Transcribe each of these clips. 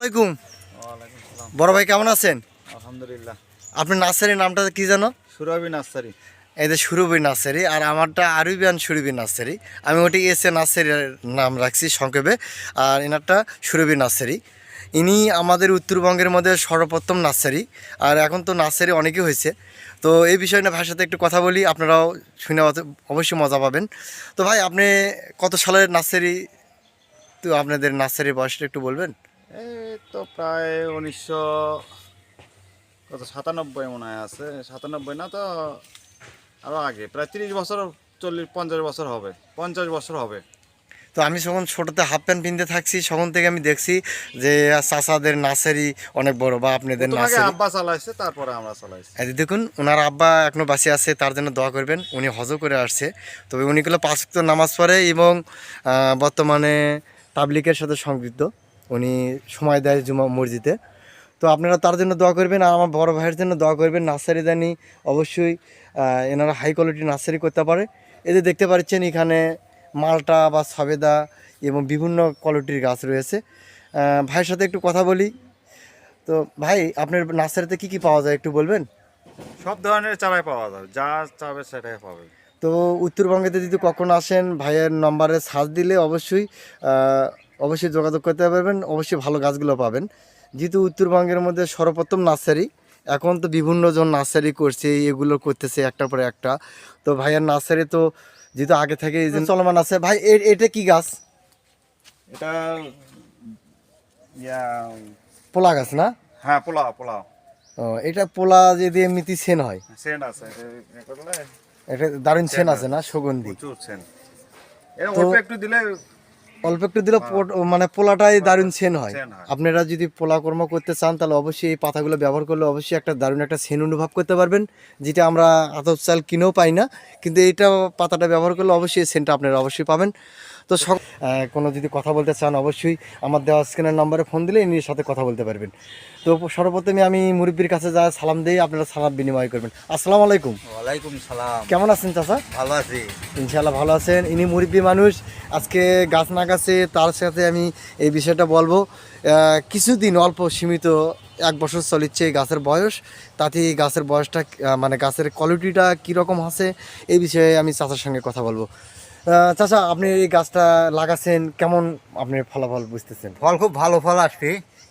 ওয়ালাইকুম বড় ভাই কেমন আছেন? আলহামদুলিল্লাহ। আপনার নার্সারির নামটা কি জানো? সুরভি নার্সারি এই যে সুরভি নার্সারি আর আমারটা আরবিয়ান সুরভি নার্সারি আমি ওটি এস এ নার্সারির নাম রাখছি সংক্ষেপে। আর এনারটা সুরভি নার্সারি ইনি আমাদের উত্তরবঙ্গের মধ্যে সর্বপ্রথম নার্সারি আর এখন তো নার্সারি অনেকই হয়েছে। তো এই বিষয় নিয়ে ভাইয়ের সাথে একটু কথা বলি আপনারাও শুনে অবশ্যই মজা পাবেন। তো ভাই আপনি কত সালের নার্সারি তো আপনাদের নার্সারির বয়সটা একটু বলবেন? এই তো প্রায় উনিশশো কত সাতানব্বই মনে হয় আছে। সাতানব্বই না তো আরও আগে প্রায় তিরিশ বছর চল্লিশ পঞ্চাশ বছর হবে পঞ্চাশ বছর হবে। তো আমি যখন ছোটোতে হাফ প্যান্ট পিনতে থাকছি তখন থেকে আমি দেখছি যে চাষাদের নার্সারি অনেক বড় বা আপনাদের নার্সারি। আব্বা চালাইছে তারপরে আমরা চালাইছি। এই দেখুন ওনার আব্বা এখনও বাসি আছে তার জন্য দোয়া করবেন উনি হজ করে আসছে। তবে উনিগুলো পাঁচ নামাজ পড়ে এবং বর্তমানে পাবলিকের সাথে সংযুক্ত। উনি সময় দেয় জুমা মসজিদে। তো আপনারা তার জন্য দোয়া করবেন আর আমার বড় ভাইয়ের জন্য দোয়া করবেন। নার্সারি দানি অবশ্যই এনারা হাই কোয়ালিটি নার্সারি করতে পারে। যে দেখতে পাচ্ছেন এখানে মালটা বা সবেদা এবং বিভিন্ন কোয়ালিটির গাছ রয়েছে। ভাইয়ের সাথে একটু কথা বলি। তো ভাই আপনার নার্সারিতে কি কি পাওয়া যায় একটু বলবেন? সব ধরনের চারাই পাওয়া যাবে যা চাবে সেটাই পাবে। তো উত্তরবঙ্গেতে যদি কখনো আসেন ভাইয়ের নম্বরে সার্চ দিলে অবশ্যই অবশ্যই যোগাযোগ করতে পারবেন অবশ্যই ভালো গাছগুলো পাবেন। যেহেতু উত্তরবঙ্গের মধ্যে সর্বপ্রথম নার্সারি এখন তো বিভিন্ন জন নার্সারি করছে এগুলো করতেছে একটার পরে একটা। তো ভাইয়ের নার্সারি তো যেহেতু আগে থেকে চলমান আছে ভাই এটা কি গাছ? এটা পোলা গাছ না? হ্যাঁ পোলাও পোলাও ও, এটা পোলা যদি এমনিতে সেন হয়। সেন্ট আছে এটা দারুণ সেন আছে না সুগন্ধি? প্রচুর সেন্ট এটা অল্প একটু দিলে অল্প একটু দিলে পোট- মানে পোলাটাই দারুণ সেন হয়। আপনারা যদি পোলা কর্ম করতে চান তাহলে অবশ্যই এই পাতাগুলো ব্যবহার করলে অবশ্যই একটা দারুণ একটা সেন অনুভব করতে পারবেন যেটা আমরা আতপ চাল কিনেও পাই না। কিন্তু এইটা পাতাটা ব্যবহার করলে অবশ্যই এই সেন্টটা আপনারা অবশ্যই পাবেন। তো সব কোনো যদি কথা বলতে চান অবশ্যই আমার দেওয়া স্ক্রিনের নাম্বারে ফোন দিলে এর সাথে কথা বলতে পারবেন। তো সর্বপ্রথমে আমি মুরব্বীর কাছে যা সালাম দিই আপনারা সালাম বিনিময় করবেন। আসসালামু আলাইকুম। ওয়ালাইকুম সালাম। কেমন আছেন চাচা? ভালো আছি। ইনশাল্লাহ ভালো আছেন। ইনি মুরব্বী মানুষ। আজকে গাছ না গাছে তার সাথে আমি এই বিষয়টা বলব। কিছুদিন অল্প সীমিত এক বছর চলিচ্ছে এই গাছের বয়স। তাতে এই গাছের বয়সটা মানে গাছের কোয়ালিটিটা কীরকম আছে এই বিষয়ে আমি চাচার সঙ্গে কথা বলব। চাচা আপনি এই গাছটা লাগাচ্ছেন কেমন আপনি ফলাফল বুঝতেছেন? ফল খুব ভালো ফল আসছে।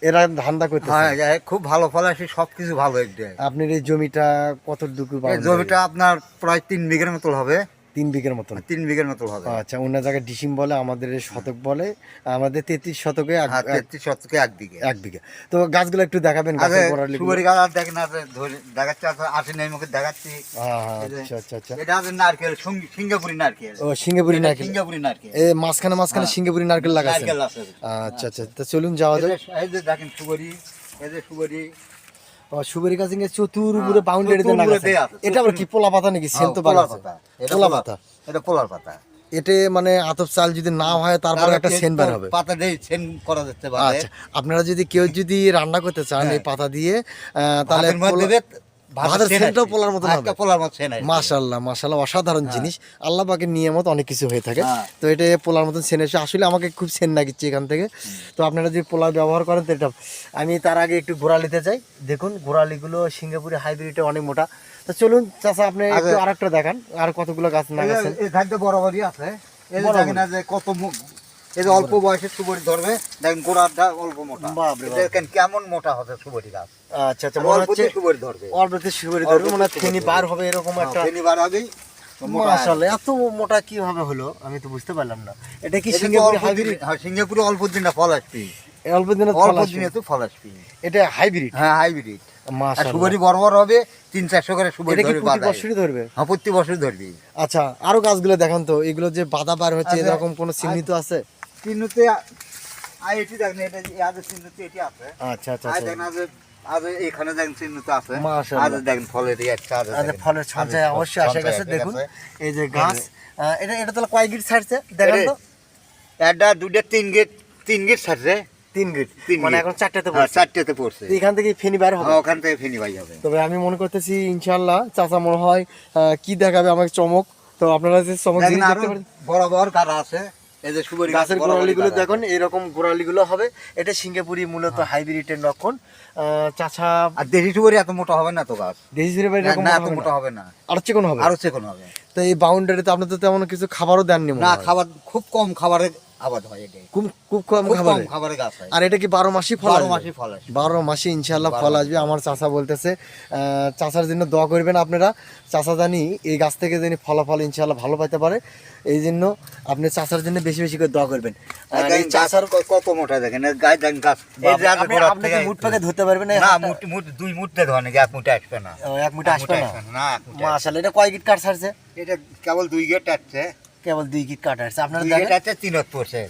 এরা ধান্দা করতে হ্যাঁ খুব ভালো ফল আসছে সব কিছু ভালো একদম। আপনার এই জমিটা কতটুকু জমিটা আপনার প্রায় তিন বিঘের মতো হবে। তিন বিঘের মতন। তিন বিঘের মতো হবে। আচ্ছা অন্য জায়গায় ডিসিম বলে আমাদের শতক বলে আমাদের তেত্রিশ শতকে হ্যাঁ তেত্রিশ শতকে এক বিঘে। এক বিঘা। তো গাছগুলো একটু দেখাবেন। সুপারি গাছ আর দেখেন দেখাচ্ছি আছে আসে নাই মুখে দেখাচ্ছি। হ্যাঁ হ্যাঁ, এই আচ্ছা আচ্ছা আচ্ছা। এটা আছে নারকেল সিঙ্গাপুরি নারকেল। ও সিঙ্গাপুরি নারকেল। সিঙ্গাপুরি নারকেল। এ মাঝখানে মাঝখানে। সিঙ্গাপুরি নারকেল আছে। আচ্ছা আচ্ছা তো চলুন যাওয়া এই যাক। যে- এই যে দেখেন সুপারি এই যে সুপারি। সুবেরি এর চতুর উপরে হ্যাঁ, বাউন্ডারিতে উপরে এটা আবার কি পোলা পাতা নাকি? সেন তো পোলা পাতা। এটা পোলা পাতা। এটা পোলার পাতা। এতে মানে আতপ চাল যদি না হয় তারপরে একটা সেন বের হবে। পাতা দিয়ে সেন করা যেতে পারে? আচ্ছা আপনারা যদি কেউ যদি রান্না করতে চান এই পাতা দিয়ে আহ, তাহলে ভাতের মধ্যে পোলা- দেবে, ভাতের ভাতের সেন সেন্টটাও পোলার মতন হবে। পোলার মতো সেন আসবে। মাশাল্লাহ মাশাল্লাহ অসাধারণ জিনিস। আল্লাহ পাকের নিয়ামত অনেক কিছু হয়ে থাকে। হ্যাঁ। তো এটা পোলার মতন সেন এসে আসলে আমাকে খুব সেন লাগিচ্ছে এখান থেকে। তো আপনারা যদি ব্যবহার করেন তো এটা আমি তার আগে একটু গোড়ালিতে যাই। দেখুন গোড়ালিগুলো সিঙ্গাপুরি হাইব্রিডে অনেক মোটা। তো চলুন চাচা আপনি একটু আরেকটা দেখান। আর কতগুলো গাছ না এই বরাবরই আছে। এই দেখেন যে কত এই যে অল্প বয়সে সুবরি ধরবে দেখেন গোড়াটা অল্প মোটা। দেখেন কেমন মোটা হবে সুবরি গাছ। আচ্ছা আচ্ছা মনে হচ্ছে সুবরি ধরবে। অল্পতে শুভরি ধরবে মনে ফেনি বার হবে এরকম একটা হ্যাঁ, ফেনি বার হবেই তো এত মোটা কীভাবে হলো? আমি তো বুঝতে পারলাম না। এটা কি সিঙ্গাপুরি অল্প হাইব্রিড দিনে- হ্যাঁ, সিঙ্গাপুরে অল্প দিনে ফল আসবে। অল্প দিনে অল্প দিনে তো ফল আসবে। এটা হাইব্রিড হ্যাঁ হাইব্রিড সুবরি বড় বড় হবে তিন চারশো করে সুবরি ধরবে বছরই ধরবে? হ্যাঁ প্রতি বছর ধরবি। আচ্ছা আরও গাছগুলো দেখান তো এগুলো যে বাধা বার হচ্ছে আচ্ছা, এরকম কোনো চিহ্নিত আছে? চিহ্নতে এটি দেখেন এটা আজ চিহ্নতে এটি আছে। আচ্ছা আচ্ছা আচ্ছা। দেখেন আজ আজ এখানে দেখেন চিহ্নতে আছে। আজ দেখেন ফলের একটা আজ ফলের সঞ্চয় অবশ্যই আসে গেছে দেখুন। এই যে গাছ এটা এটা তাহলে কয় গিট ছাড়ছে? দেখেন তো। একটা দুটো তিন গেট তিন গেট ছাড়ছে। তিন গিট। তিন মানে এখন চারটাতে হ্যাঁ, পড়ছে। চারটেতে পড়ছে। এখান থেকে ফেনি বার হবে। হ্যাঁ, ওখান থেকে ফেনি হবে। তবে আমি মনে করতেছি ইনশাল্লাহ চাচা মনে হয় কি দেখাবে আমাকে চমক। তো আপনারা যে চমক দেখতে পারেন। বড় গাড়া আছে। এই যে সুপারি গাছের গোড়ালিগুলো দেখুন এরকম গোড়ালিগুলো হবে। এটা সিঙ্গাপুরি মূলত হাইব্রিডের লক্ষণ চাচা আর দেশি সুপারি এত মোটা হবে না তো গাছ? দেশি সুপারি এরকম না এত মোটা হবে না। আর চিকন হবে? আরও চেকন হবে। তো এই বাউন্ডারিতে আপনি তো তেমন কিছু খাবারও দেননি না খাবার খুব কম খাবারের আবাদ হয় এটা খুব খুব কম খুব খাবারের গাছ হয়। আর এটা কি বারো মাসই ফল বারো মাসই ফল আসে বারো মাসে ইনশাল্লাহ ফল আসবে। আমার চাচা বলতেছে আহ, জন্য দোয়া করবেন আপনারা। চাচা জানি এই গাছ থেকে জানি ফলাফল ইনশাল্লাহ ভালো পাইতে পারে। এই জন্য আপনি চাচার জন্য বেশি বেশি করে দোয়া করবেন। ক- কত মোটা দেখেন? গাছ আপনি মুঠ পাকে ধরতে পারবেন না মুঠ মুঠ দুই এক মুঠে আসবে না। এক মুঠে আসবে না? না এক মুঠে আসবে মাশাআল্লাহ এটা কয় গিট কাঠ ছাড়ছে? এটা কেবল দুই গেট আসছে কেবল দুই গিট কাটা আসছে আপনারা আসছে তিনত পড়ছে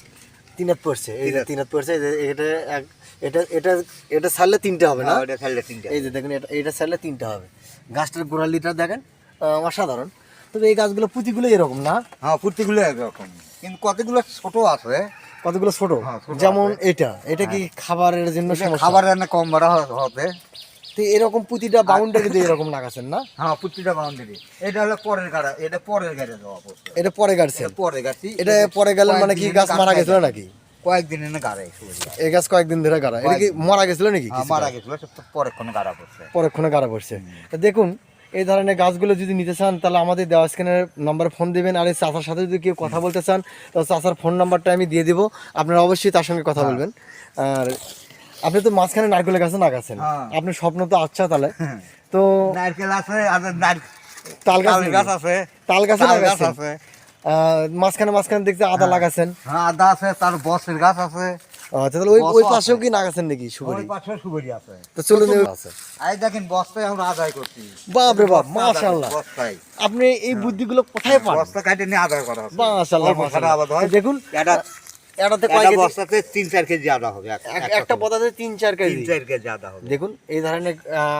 তিনাত পড়ছে এই যে তিনাত। পড়ছে এই যে এটা এক- এটা এটা এটা ছাড়লে তিনটে হবে না? এটা ওটা ছাড়লে তিনটে। এই যে দেখেন এটা এটা ছাড়লে তিনটে হবে। গাছটার গোড়ালিটা দেখেন অসাধারণ। তবে এই গাছগুলো পুঁতিগুলো এরকম না? হ্যাঁ ফুর্তিগুলো একরকম কিন্তু কতগুলো ছোট আছে? কতগুলো ছোট? হ্যাঁ, যেমন এটা। এটা কি খাবারের জন্য এটা সমস্যা? খাবার রান্না কম বাড়া হবে। তো এরকম পুঁতিটা বাউন্ডারি দিয়ে এরকম লাগাছেন না? হ্যাঁ ফুর্তিটা বাউন্ডারি এটা হলো পরের গাড়া এটা পরের গাড়ে দেওয়া এটা পরে গাড়ছেন এটা পরে গাছি এটা পরে গেলে মানে কি গাছ মারা গেছিল নাকি? কয়েকদিন এনে গাড়াই এই গাছ কয়েকদিন ধরে গাড়া। এটা কি মারা গেছিল নাকি হ্যাঁ? মারা গেছিল গাড়া পড়ছে। পরক্ষণে গাড়া পড়ছে। তো দেখুন এই ধরনের গাছগুলো যদি নিতে চান তাহলে আমাদের দেওয়া স্ক্যানের নাম্বারে ফোন দিবেন আর এই চাচার সাথে যদি কেউ কথা বলতে চান তো চাচার ফোন নাম্বারটা আমি দিয়ে দিব। আপনারা অবশ্যই তার সঙ্গে কথা বলবেন। আর আপনি তো মাঝখানে নারকেলের গাছে নাগাছেন হ্যাঁ। আপনার স্বপ্ন তো আচ্ছা তাহলে। তো নারকেল আছে আর তাল গাছ আছে। তাল গাছ আছে। মাঝখানে মাঝখানে দেখছি আদা লাগাছেন হ্যাঁ আদা আছে তার বসের গাছ আছে। আচ্ছা তাহলে ওই ওই পাশেও কি নাগাছেন নাকি সুপারি? ওই সুপারি আছে। তো চলুন এই- আছে। এই দেখেন বস্তায় আমরা আদায় করছি। বাপ রে বাপ মাশাআল্লাহ। বস্তায়। আপনি এই বুদ্ধিগুলো কোথায় পান? বস্তা কাটে নিয়ে আদায় করা আছে মাশাআল্লাহ হয়। মাশাআল্লাহ। দেখুন এটা এটাতে কয় কেজি? বস্তাতে তিন চার কেজি আদা হবে এক- এক- একটা একটা পদাতে তিন চার তিন চার কেজি আদা হবে। দেখুন এই ধরনের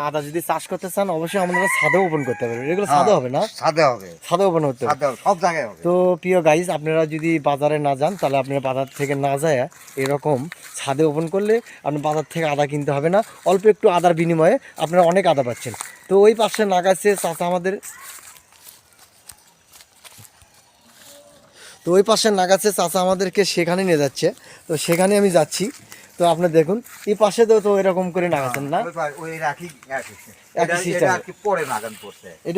আদা যদি চাষ করতে চান অবশ্যই আপনারা ছাদে ওপেন করতে পারবেন। এগুলো ছাদে হ্যাঁ। হবে না? সাদে হবে। ছাদে ওপেন হতে হবে। সব জায়গায় হবে। তো প্রিয় আপনারা যদি বাজারে না যান তাহলে আপনারা বাজার থেকে না যায় এরকম ছাদে ওপেন করলে আপনি বাজার থেকে আদা কিনতে হবে না। অল্প একটু আদার বিনিময়ে আপনারা অনেক আদা পাচ্ছেন। তো ওই পাশে নাগাছে চাচা আমাদের। তো ওই পাশে নাগাছে চাচা আমাদেরকে সেখানে নিয়ে যাচ্ছে। তো সেখানে আমি যাচ্ছি। তো আপনি দেখুন এই পাশে তো তো এরকম করে নাগাছেন না? ওই রাখি একই একই এটা-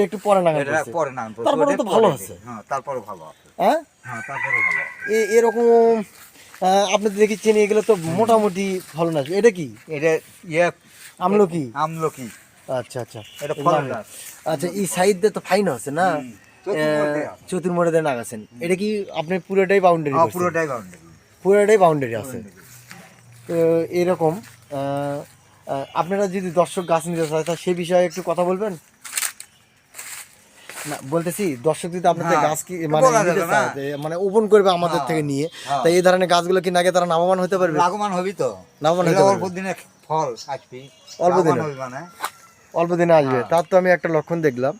একটু পরে নাগান এটা পরে নাগান পড়ছে তারপরেও তো ভালো আছে। হ্যাঁ তারপরে ভালো আছে। হ্যাঁ? হ্যাঁ তারপরে ভালো এ- এরকম আপনি দেখি দেখেছেন এগুলো তো মোটামুটি ফলন আসবে এটা কি? এটা ইয়ে আমলকি? আমলকি। আচ্ছা আচ্ছা। এটা। আচ্ছা এই সাইড দিয়ে তো ফাইন আছে না? হুম, চতুর্মুখে আছে। চতুর্মোড়ে দিয়ে নাগাছেন। এটা কি আপনি পুরোটাই বাউন্ডারি হ্যাঁ পুরোটাই বাউন্ডারি পুরোটাই বাউন্ডারি আছে। তো এরকম আপনারা যদি দর্শক গাছ নিতে চায় তা সে বিষয়ে একটু কথা বলবেন? না বলতেছি দর্শক যদি আপনাদের হ্যাঁ, গাছ কি মানে মানে ওপেন করবে আমাদের হ্যাঁ, থেকে নিয়ে। তাই এই ধরনের গাছগুলো কি নাকি তারা লাভবান হতে পারবে? লাভবান হবি তো। লাভবান হতে অল্প দিনে ফল আসবি। অল্প দিনে? মানে। অল্প দিনে আসবে। হ্যাঁ। তার তো আমি একটা লক্ষণ দেখলাম।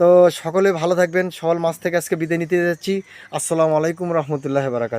তো সকলে ভালো থাকবেন। সকাল মাস থেকে আজকে বিদায় নিতে যাচ্ছি। আসসালামু আলাইকুম রহমতুল্লাহ বারাকাত